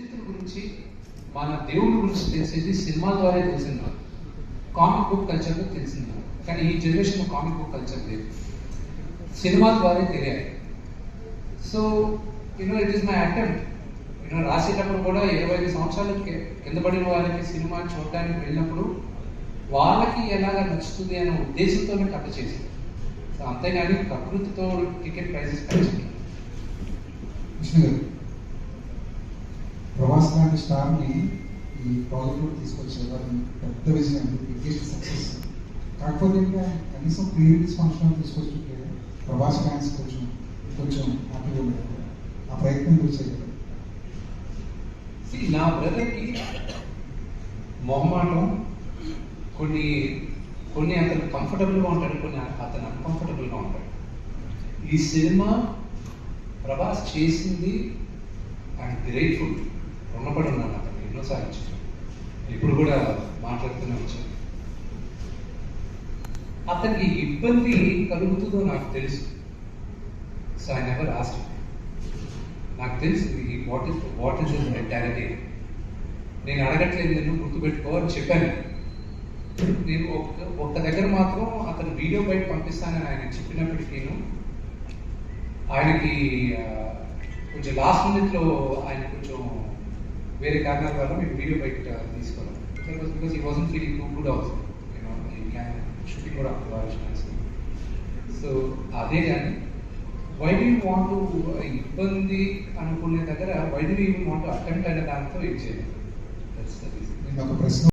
చరిత్ర గురించి మన దేవుడి గురించి తెలిసేది సినిమా ద్వారా తెలిసింది నాకు. కామిక్ బుక్ కల్చర్లో తెలిసింది కానీ ఈ జనరేషన్ కామిక్ బుక్ కల్చర్ లేదు. సినిమా ద్వారా తెలియాలి. So you know it is my attempt you know రాసేటప్పుడు కూడా ఇరవై ఐదు సంవత్సరాల కింద పడిన వాళ్ళకి సినిమా చూడడానికి వెళ్ళినప్పుడు వాళ్ళకి ఎలాగ నచ్చుతుంది అనే ఉద్దేశంతోనే కథ చేసింది సో అంతేగాని ప్రకృతితో టికెట్ ప్రైజెస్ పెంచింది కృష్ణ గారు ప్రవాస్ లాంటి స్టార్ని ఈ ప్రాజెక్ట్ తీసుకొచ్చేవారు పెద్ద విజయం బిగ్గెస్ట్ సక్సెస్ కాకపోతే ఇంకా కనీసం ప్రీ ఫంక్షన్ తీసుకొచ్చుంటే ప్రభాస్ ఫ్యాన్స్ కొంచెం కొంచెం హ్యాపీగా ఉండేది ఆ ప్రయత్నం గురించి నా బ్రదర్కి మొహమాటం కొన్ని కొన్ని అతను కంఫర్టబుల్గా ఉంటాడు కొన్ని అతను అన్కంఫర్టబుల్గా ఉంటాడు. ఈ సినిమా ప్రభాస్ చేసింది ఐఎమ్ గ్రేట్ఫుల్ రుణపడి ఉన్నాను అతను ఎన్నో సాధించాను ఇప్పుడు కూడా మాట్లాడుతూనే వచ్చాను అతనికి ఇబ్బంది కలుగుతుందో నాకు తెలుసు. సో ఐ నెవర్ ఆస్ట్ నాకు తెలుసు ఈ what is what is mentality నేను అడగట్లేదు నేను గుర్తుపెట్టుకో అని చెప్పాను. నేను ఒక్క ఒక్క దగ్గర మాత్రం అతను వీడియో బయట పంపిస్తానని ఆయన చెప్పినప్పటికీ ఆయనకి కొంచెం లాస్ట్ మినిట్లో ఆయన కొంచెం వేరే కారణాల వల్ల మేము వీడియో బయట తీసుకోవాలి బికాస్ ఈ wasn't feeling too good also you know ఈ క్యాన్ షూటింగ్ కూడా సో అదే కానీ వై డూ వాంట్ ఇబ్బంది అనుకునే దగ్గర వై డూ వాంట్ అటెంప్ట్ అనే దాంతో ఇది చేయాలి ఒక ప్రశ్న